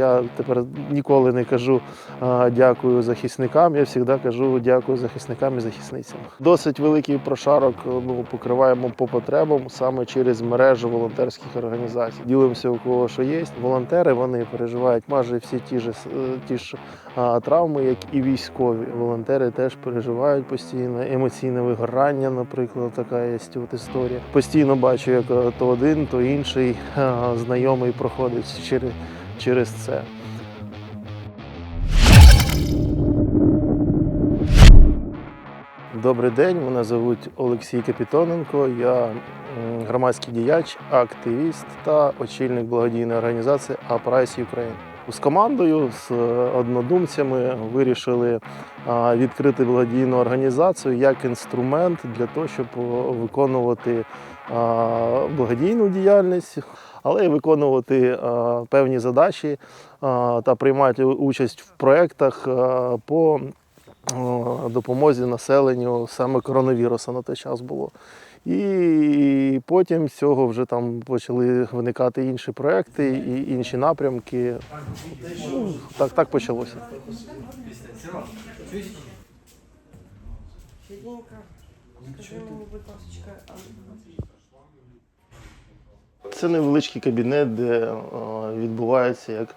Я тепер ніколи не кажу дякую захисникам. Я завжди кажу дякую захисникам і захисницям. Досить великий прошарок ну, покриваємо по потребам саме через мережу волонтерських організацій. Ділимося у кого що є. Волонтери вони переживають майже всі ті ж е, ті ж травми, як і військові. Волонтери теж переживають постійно емоційне вигорання, наприклад, така є от історія. Постійно бачу, як е, то один, то інший знайомий проходить через через це. Добрий день, мене звуть Олексій Капітоненко. Я громадський діяч, активіст та очільник благодійної організації Апрайс Ukraine. З командою, з е, однодумцями вирішили відкрити благодійну організацію як інструмент для того, щоб виконувати а, благодійну діяльність, але й виконувати певні задачі та приймати участь в проєктах по допомозі населенню саме коронавірусу на той час було. І потім з цього вже там почали виникати інші проекти і інші напрямки. Ну, так, так почалося. Феденька, скажи мені, будь ласка, Це невеличкий кабінет, де е, відбувається як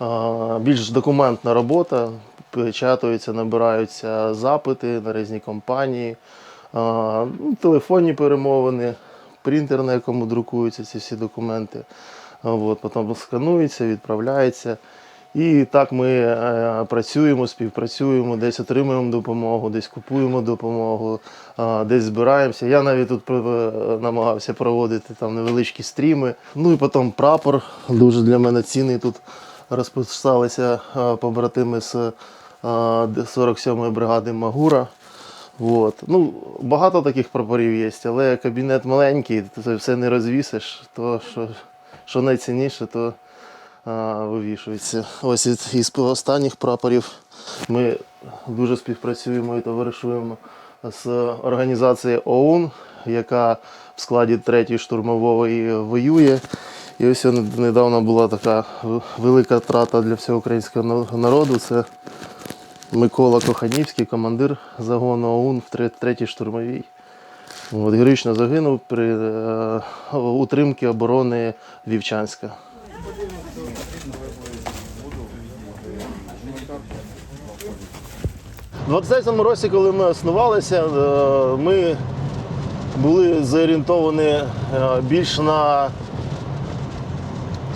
е, більш документна робота. Печатаються, набираються запити на різні компанії, е, ну, телефонні перемовини, принтер, на якому друкуються ці всі документи. От, потім сканується, відправляється. І так ми е, працюємо, співпрацюємо, десь отримуємо допомогу, десь купуємо допомогу, е, десь збираємося. Я навіть тут е, намагався проводити там невеличкі стріми. Ну і потім прапор дуже для мене цінний. Тут розписалися побратими з е, 47-ї бригади Магура. От. Ну, багато таких прапорів є, але кабінет маленький, це все не розвісиш. То, що, що найцінніше, то вивішується. Ось із, останніх прапорів ми дуже співпрацюємо і товаришуємо з організацією ОУН, яка в складі 3-ї штурмової воює. І ось недавно була така велика втрата для всього українського народу. Це Микола Коханівський, командир загону ОУН в 3-й штурмовій. От, героїчно загинув при е, утримці оборони Вівчанська. У 23-му році, коли ми основалися, е, ми були зорієнтовані е, більш на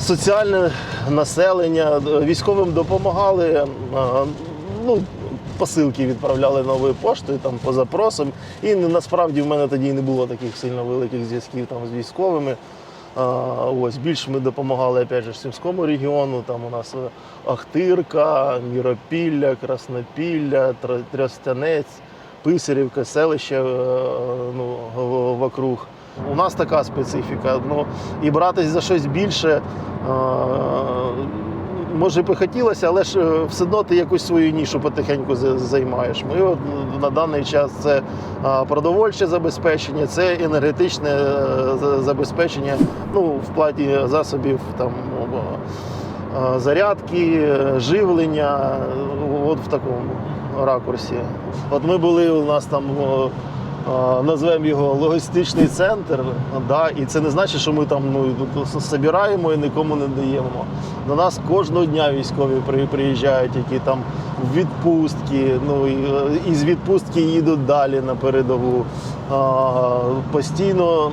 соціальне населення, військовим допомагали. е, Ну, посилки відправляли новою поштою там по запросам. І насправді в мене тоді не було таких сильно великих зв'язків там з військовими. Ось більше ми допомагали опять же, Сімському регіону. Там у нас е, Ахтирка, Міропілля, Краснопілля, Тр- Тростянець, Писарівка, селище е, ну, вокруг. У нас така специфіка. Ну, і братись за щось більше. Може би хотілося, але ж е, все одно ти якусь свою нішу потихеньку займаєш. Ми от на даний час це продовольче забезпечення, це енергетичне е, забезпечення ну, в платі засобів там, зарядки, е, живлення, от в такому ракурсі. От ми були у нас там. Назвемо його логістичний центр, да, і це не значить, що ми там ну, збираємо і нікому не даємо. До нас кожного дня військові приїжджають, які там в відпустки, ну і, е, з відпустки їдуть далі на передову. Постійно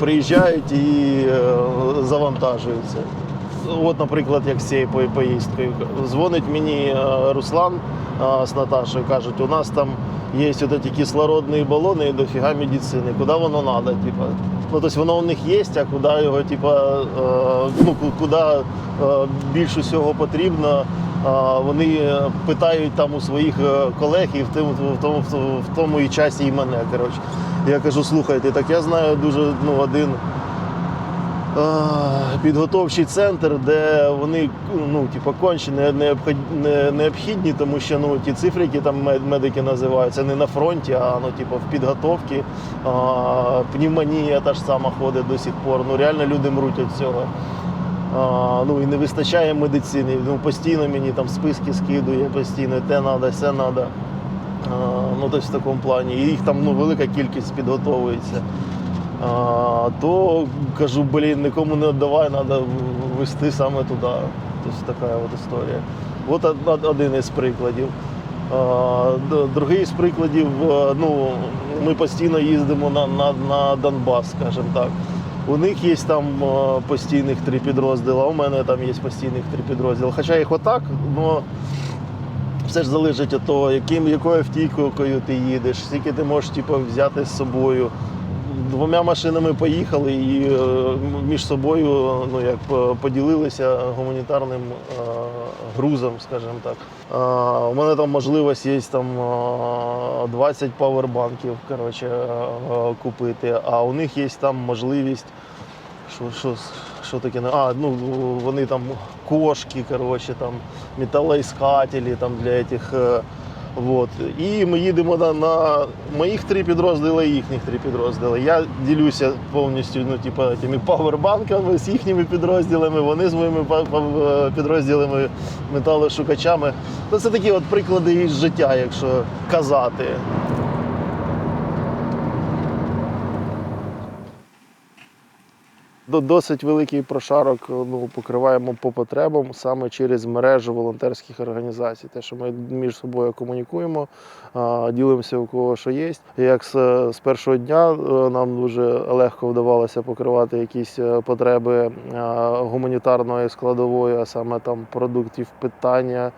приїжджають і е, завантажуються. От, наприклад, як з цією поїздкою. Дзвонить мені е, Руслан з Наташою, кажуть, у нас там є от эти кислородні балони і дофіга медицини. Куди воно треба? Типа? Ну, тобто воно у них є, а куди його, типа, е, ну, ку- куди е, більше всього потрібно. Вони питають там у своїх е, колег і в тому, в тому, в тому і часі і мене. Коротше. Я кажу, слухайте, так я знаю дуже ну, один підготовчий центр, де вони ну, типу, конче не, необхід- не, необхідні, тому що ну, ті цифри, які там медики називають, це не на фронті, а ну, типу, в підготовці. А, пневмонія та ж сама ходить до сих пор. Ну, реально люди мруть від цього. А, ну і не вистачає медицини. Ну, постійно мені там списки скидує, постійно те треба, все треба. Ну, тобто в такому плані. І їх там ну, велика кількість підготовується. А, то кажу, блін, нікому не віддавай, треба вести саме туди. Тобто така от історія. От од- од- один із прикладів. Другий з прикладів, е, ну, ми постійно їздимо на, на, на Донбас, скажімо так. У них є там е, постійних три підрозділи, а у мене там є постійних три підрозділи. Хоча їх отак, але все ж залежить від того, яким, якою автівкою ти їдеш, скільки ти можеш типу, взяти з собою. Двома машинами поїхали і е, між собою ну, як поділилися гуманітарним е, грузом, скажімо так. Е, у мене там можливість є там е, 20 павербанків коротше, е, купити, а у них є там можливість. Що, що, що таке? А, ну вони там кошки, коротше, там металоіскателі там для цих. е, Вот. І ми їдемо на, на моїх три підрозділи і їхніх три підрозділи. Я ділюся повністю ну, типу, тими павербанками з їхніми підрозділами, вони з моїми па- підрозділами металошукачами. Ну, це такі от приклади із життя, якщо казати. Досить великий прошарок ну, покриваємо по потребам саме через мережу волонтерських організацій. Те, що ми між собою комунікуємо, ділимося у кого що є. Як з, першого дня е, нам дуже легко вдавалося покривати якісь е, потреби е, гуманітарної складової, а саме там продуктів питання.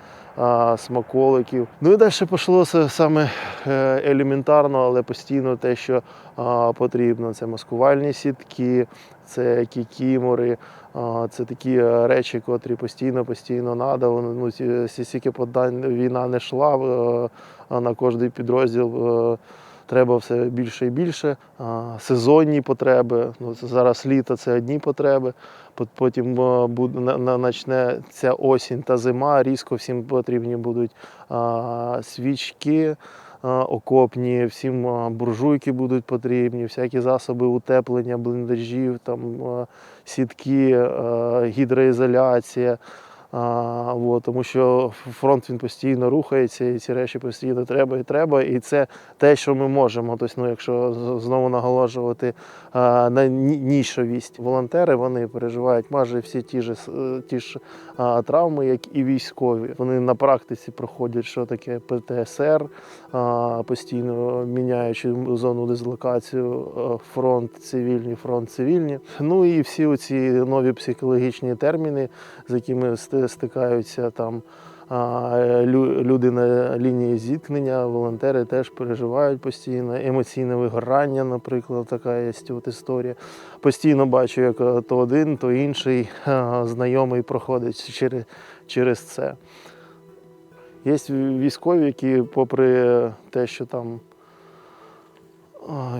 Смаколиків. Ну і далі пішло саме е, елементарно, але постійно те, що потрібно. Це маскувальні сітки, це кікімори, це такі е, речі, котрі постійно, постійно треба. Ну, скільки подань війна не йшла, е, на кожний підрозділ е, треба все більше і більше. Сезонні потреби. Ну, зараз літо це одні потреби. Потім е, начне ця осінь та зима. Різко всім потрібні будуть свічки окопні, всім буржуйки будуть потрібні, всякі засоби утеплення, бліндажів, там сітки, гідроізоляція. А, от, тому що фронт він постійно рухається, і ці речі постійно треба і треба. І це те, що ми можемо. Тобто, ну, якщо знову наголошувати а, на нішовість, волонтери вони переживають майже всі ті ж, ті ж а, травми, як і військові. Вони на практиці проходять, що таке ПТСР, а, постійно міняючи зону дислокацію, фронт цивільні, фронт цивільні. Ну і всі оці нові психологічні терміни, з якими стикаються там. Люди на лінії зіткнення, волонтери теж переживають постійно. Емоційне вигорання, наприклад, така є от історія. Постійно бачу, як е, то один, то інший знайомий проходить через, через це. Є військові, які, попри те, що там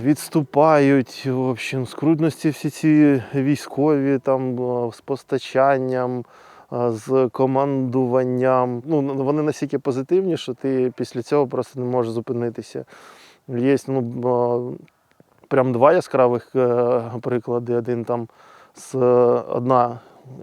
відступають, в общем, скрутності всі ці військові там з постачанням, з командуванням. Ну, вони настільки позитивні, що ти після цього просто не можеш зупинитися. Є ну, прям два яскравих е, приклади. Один там з е, одна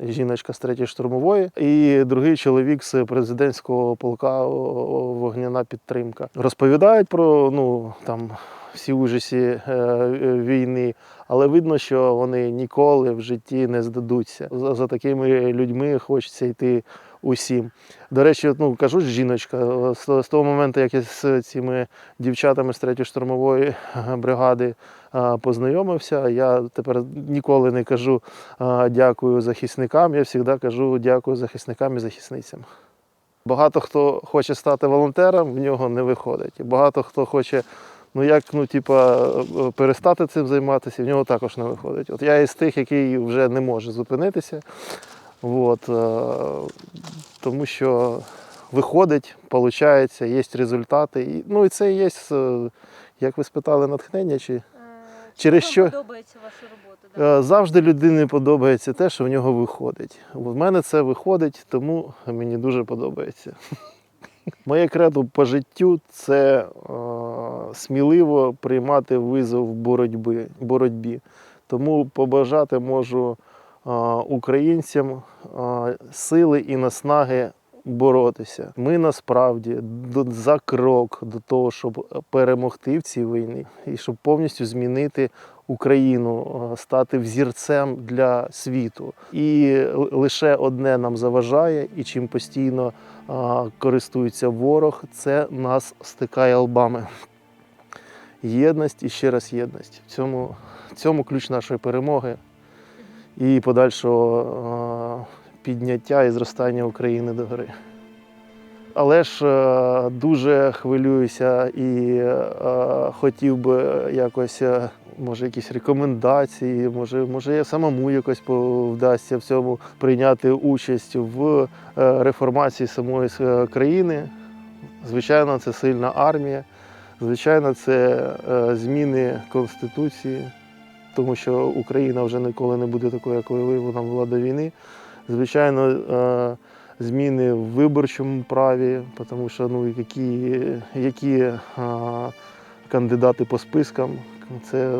жіночка з третьої штурмової, і другий чоловік з президентського полка вогняна підтримка. Розповідають про ну там всі ужасі е, війни, але видно, що вони ніколи в житті не здадуться. За, за такими людьми хочеться йти усім. До речі, ну кажу жіночка, з, з того моменту, як я з цими дівчатами з третьої штурмової бригади а, познайомився, я тепер ніколи не кажу а, дякую захисникам, я завжди кажу дякую захисникам і захисницям. Багато хто хоче стати волонтером, в нього не виходить. Багато хто хоче, ну як ну, типа, е, перестати цим займатися, в нього також не виходить. От я із тих, який вже не може зупинитися. От, е, тому що виходить, виходить, є результати. І, ну і це є, е, як ви спитали, натхнення. Чи Через що? подобається ваша робота? Да? Завжди людині подобається те, що в нього виходить. В мене це виходить, тому мені дуже подобається. Моє кредо по життю це е, сміливо приймати визов боротьби, боротьбі. Тому побажати можу а, українцям а, сили і наснаги боротися. Ми насправді до- за крок до того, щоб перемогти в цій війні і щоб повністю змінити Україну, стати взірцем для світу. І лише одне нам заважає, і чим постійно користується ворог, це нас стикає лбами. Єдність і ще раз єдність. В цьому, в цьому ключ нашої перемоги і подальшого підняття і зростання України до гори. Але ж е, дуже хвилююся і е, хотів би якось, е, може, якісь рекомендації, може, може, я самому якось вдасться в цьому прийняти участь в реформації самої країни. Звичайно, це сильна армія. Звичайно, це зміни Конституції, тому що Україна вже ніколи не буде такою, якою вона була до війни. Звичайно, зміни в виборчому праві, тому що ну, які, які е, кандидати по спискам. Це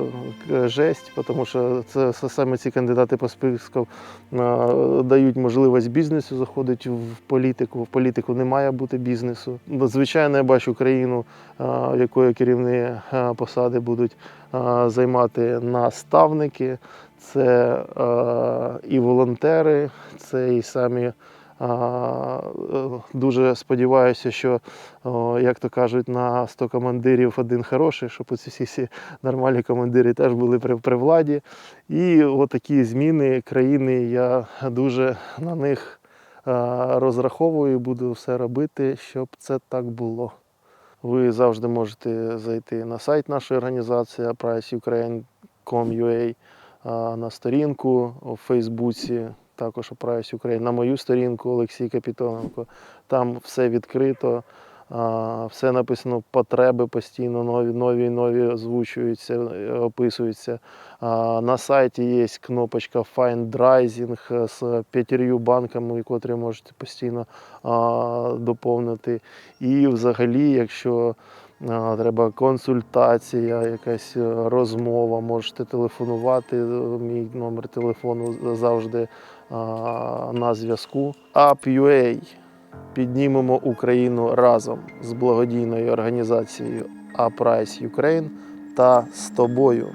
жесть, тому що це саме ці кандидати по спискам е, дають можливість бізнесу заходити в політику. В політику не має бути бізнесу. Звичайно, я бачу країну, якої керівні посади будуть займати наставники, це і волонтери, це і самі. Е, Дуже сподіваюся, що, як то кажуть, на 100 командирів один хороший, щоб оці всі, всі нормальні командири теж були при, при владі. І отакі зміни країни, я дуже на них розраховую і буду все робити, щоб це так було. Ви завжди можете зайти на сайт нашої організації priceukraine.com.ua, а, на сторінку у Фейсбуці, також Price Ukraine, на мою сторінку Олексій Капітоненко. Там все відкрито, все написано, потреби постійно нові, нові, нові озвучуються, описуються. На сайті є кнопочка Fundraising з п'ятір'ю банками, котрі можете постійно доповнити. І взагалі, якщо треба консультація, якась розмова, можете телефонувати. Мій номер телефону завжди на зв'язку. UP.UA. Піднімемо Україну разом з благодійною організацією Uprise Ukraine та з тобою.